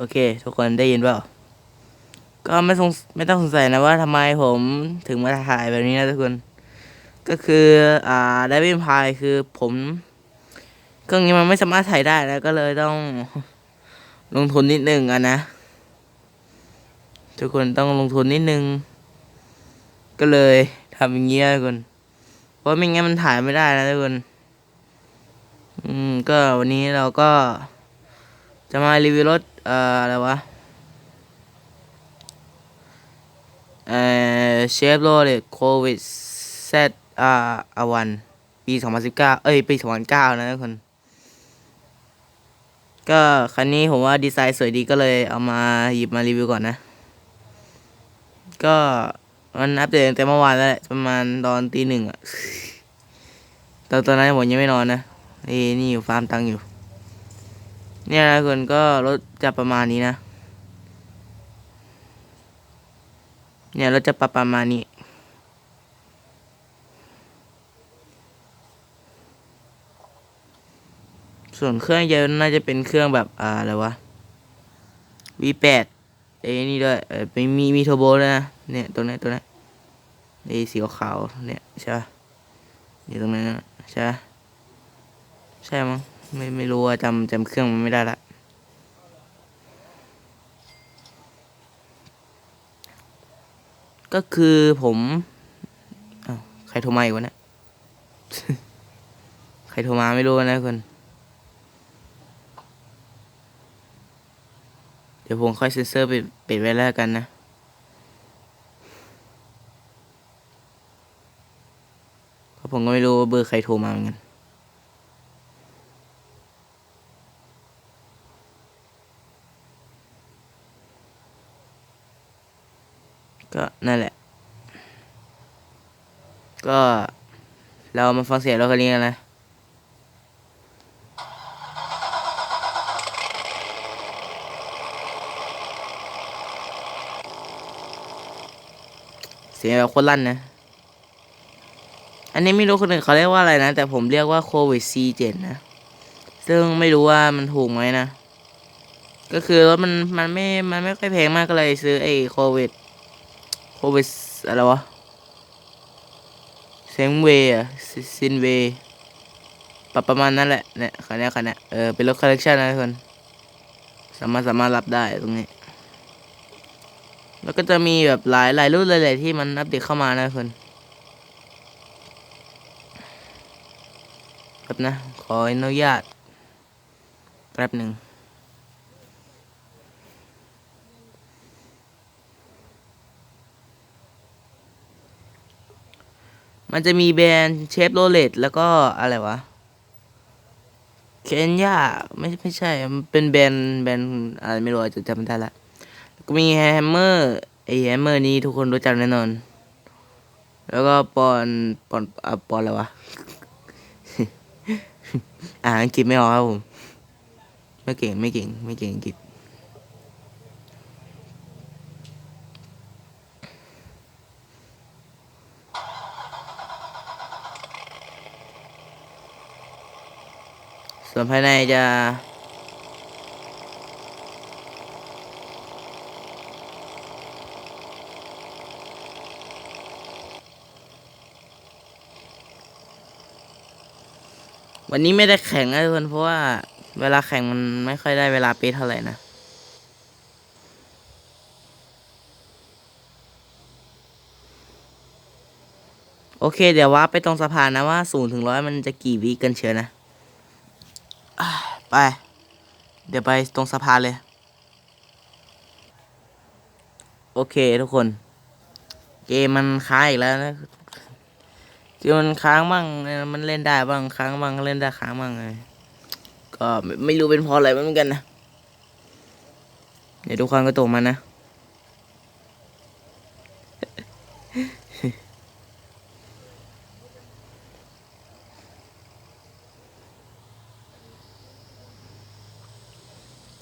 โอเค ทุกคนได้ยินเปล่า ก็ไม่สงไม่ต้องสงสัยนะว่าทำไมผมถึงมาถ่ายแบบนี้นะทุกคน ก็คืออ่าได้บินพายคือผมเครื่องนี้มันไม่สามารถถ่ายได้แล้วก็เลยต้องลงทุนนิดนึงอะนะ ทุกคนต้องลงทุนนิดนึง ก็เลยทำอย่างเงี้ยทุกคน เพราะไม่งั้นมันถ่ายไม่ได้นะทุกคน อืมก็วันนี้เราก็จะมารีวิวรถ เอ่ออะไรวะเอ่อเชฟโรเลตโควิดเซตอาอาวันปีสองพันสิบเก้าเอ้ย ปีสองพันเก้านะทุกคน ก็คันนี้ผมว่าดีไซน์สวยดีก็เลยเอามาหยิบมารีวิวก่อนนะ ก็มันอัปเดตแต่เมื่อวานแล้วแหละประมาณตอนตีหนึ่งอะตอนตอนนั้นผมยังไม่นอนนะเอ้นี่อยู่ฟาร์มตังอยู่ เนี่ยนะทุกคนก็รถจะประมาณนี้นะ เนี่ยรถจะประประมาณนี้ ส่วนเครื่องยนต์น่าจะเป็นเครื่องแบบอ่าอะไรวะ V8 เอ้นี่ด้วยเออมีมีมีเทอร์โบด้วยนะ เนี่ยตัวนี้ตัวนี้ไอ้สีขาวเนี่ยใช่ปะอยู่ตรงนั้นนะใช่ใช่มั้ง ไม่ไม่รู้ว่าจำจำเครื่องมันไม่ได้ละก็คือผมอ้าวใครโทรมาอีกวะเนี่ยใครโทรมาไม่รู้นะคนเดี๋ยวผมค่อยเซ็นเซอร์ปิดปิดไว้แล้วกันนะ เพราะผมก็ไม่รู้ว่าเบอร์ใครโทรมาเหมือนกัน ก็นั่นแหละ ก็เรามาฟังเสียงรถคันนี้กันนะเสียงแบบโคตรลั่นนะ อันนี้ไม่รู้คนอื่นเขาเรียกว่าอะไรนะ แต่ผมเรียกว่าโควิด C7 นะ ซึ่งไม่รู้ว่ามันถูกไหมนะ ก็คือรถมันมันไม่ มันไม่ค่อยแพงมากก็เลยซื้อไอ้โควิด โคเวิดอะไรวะเซงเวอะซินเวปรับประมาณนั้นแหละเนี่ยคันนี้คันนี้เออเป็นรถคอลเลกชันนะทุกคนสามารถสามารถรับได้ตรงนี้ แล้วก็จะมีแบบหลายหลายรุ่นหลายๆที่มันอัปเดตเข้ามานะทุกคนครับนะ ขออนุญาตแป๊บหนึ่ง มันจะมีแบรนด์เชฟโรเลตแล้วก็อะไรวะเคนยาไม่ไม่ใช่ มันเป็นแบรนด์แบรนด์อะไรไม่รู้อะจะจำไม่ได้ละก็มีแฮมเมอร์ไอแฮมเมอร์นี้ทุกคนรู้จักแน่นอน แล้วก็ปอนปอนอะปอนอะไรวะ อ่านอังกฤษไม่ออกครับผม ไม่เก่งไม่เก่งไม่เก่งอังกฤษ ส่วนภายในจะ วันนี้ไม่ได้แข่งนะทุกคนเพราะว่าเวลาแข่งมันไม่ค่อยได้เวลาเป๊ะเท่าไหร่นะโอเค เดี๋ยวว่าไปตรงสะพานนะว่าศูนย์ถึงร้อยมันจะกี่วิกันเชียวนะอะ ไป เดี๋ยวไปตรงสะพานเลย โอเคทุกคน เกมมันค้างอีกแล้วนะเกมมันค้างบ้าง มันเล่นได้บ้างค้างบ้างเล่นได้ค้างบ้างไงก็ไม่ไม่รู้เป็นเพราะอะไรเหมือนกันนะเดี๋ยวทุกคนก็ตกมานะ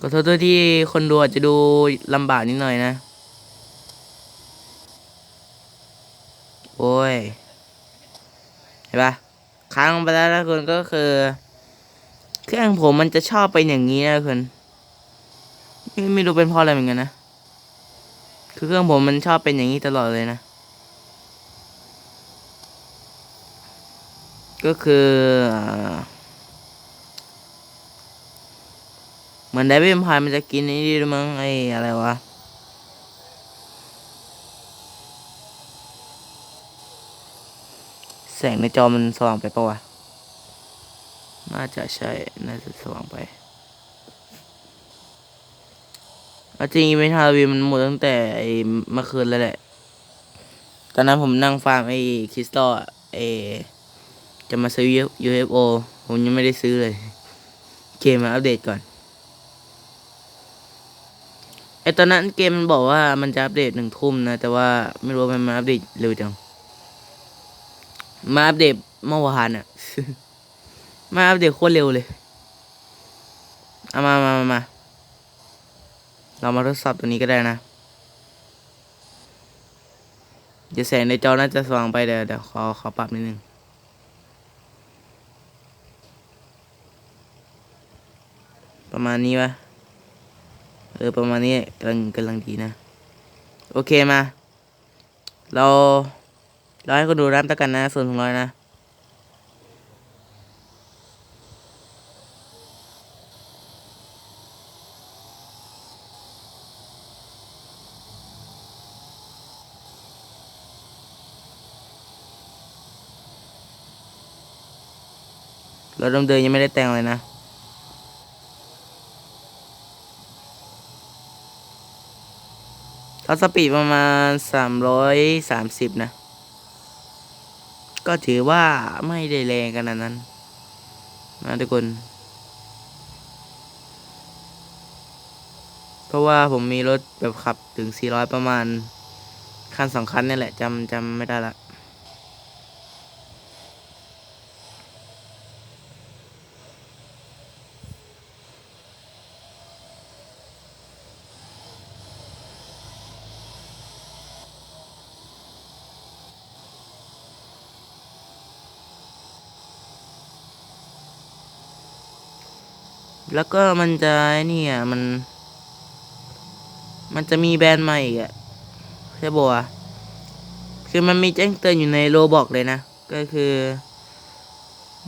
ขอโทษด้วยที่คนดูอาจจะดูลำบากนิดหน่อยนะ โอ้ย เห็นปะค้างไปแล้วนะคุณก็คือ เครื่องผมมันจะชอบเป็นอย่างนี้นะคุณไม่ไม่รู้เป็นเพราะอะไรเหมือนกันนะ คือเครื่องผมมันชอบเป็นอย่างนี้ตลอดเลยนะ ก็คืออ่าเห มือนไดวิมพายมันจะกินไอ้นี่ด้วยมั้งไอ้อะไรวะแสงในจอมันสว่างไปปะวะ น่าจะใช่ น่าจะสว่างไปเอาจริงอีเวนต์ฮาวีมันหมดตั้งแต่ไอ้เมื่อคืนแล้วแหละ ตอนนั้นผมนั่งฟาร์มไอ้คริสตัลอะไอ้จะมาซื้อ UFO ผมยังไม่ได้ซื้อเลย เกมมาอัปเดตก่อน ไอตอนนั้นเกมมันบอกว่ามันจะอัปเดตหนึ่งทุ่มนะ แต่ว่าไม่รู้มันมาอัปเดตเร็วจัง มาอัปเดตเมื่อวานอะมาอัปเดตโคตรเร็วเลยเอามามามามาเรามาทดสอบตัวนี้ก็ได้นะเดี๋ยวแสงในจอน่าจะสว่างไปเดี๋ยวเดี๋ยวขอขอปรับนิดนึงประมาณนี้วะ เออประมาณนี้กำลังกำลังดีนะ โอเคมา เราเราให้คนดูรับตะกันนะ ส่วนของร้อยนะรถดำเดินยังไม่ได้แต่งเลยนะ ท็อปสปีดประมาณสามร้อยสามสิบนะ ก็ถือว่าไม่ได้แรงขนาดนั้น นะทุกคน เพราะว่าผมมีรถแบบขับถึง 400 ประมาณ คันสองคันนี่แหละจำจำไม่ได้ละ แล้วก็มันจะนี่อะมัน มันจะมีแบรนด์ใหม่อีกอะใช่ปะวคือมันมีแจ้งเตือนอยู่ในโลบอกเลยนะ ก็คือ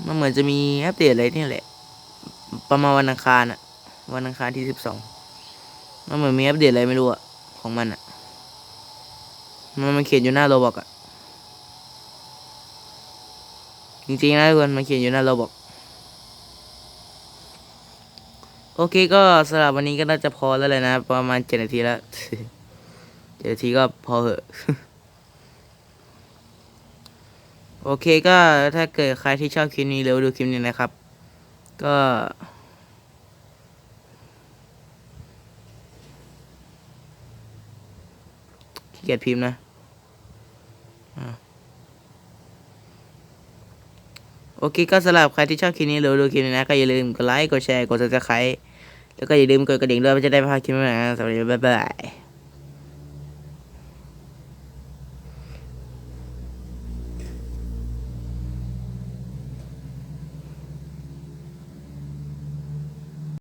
มันเหมือนจะมีอัปเดตอะไรนี่แหละ ประมาณวันอังคารอะวันอังคารที่สิบสองมันเหมือนมีอัปเดตอะไรไม่รู้อะของมันอะมันมันเขียนอยู่หน้าโลบอกอะจริงๆนะทุกคนมันเขียนอยู่หน้าโลบอก โอเคก็สำหรับวันนี้ก็น่าจะพอแล้วเลยนะ ประมาณเจ็ดนาทีแล้วเจ็ดนาทีก็พอเหอะโอเคก็ถ้าเกิดใครที่ชอบคลิปนี้เร็วดูคลิปนี้นะครับ ก็ ขี้เกียจพิมพ์นะอ่า โอเคก็สำหรับใครที่ชอบคลิปนี้หรือดูคลิปนี้นะก็อย่าลืมกดไลค์กดแชร์กดซับสไครต์แล้วก็อย่าลืมกดกระดิ่งด้วยเพื่อจะได้ไม่พลาดคลิปใหม่ๆนะสวัสดีบ๊ายบาย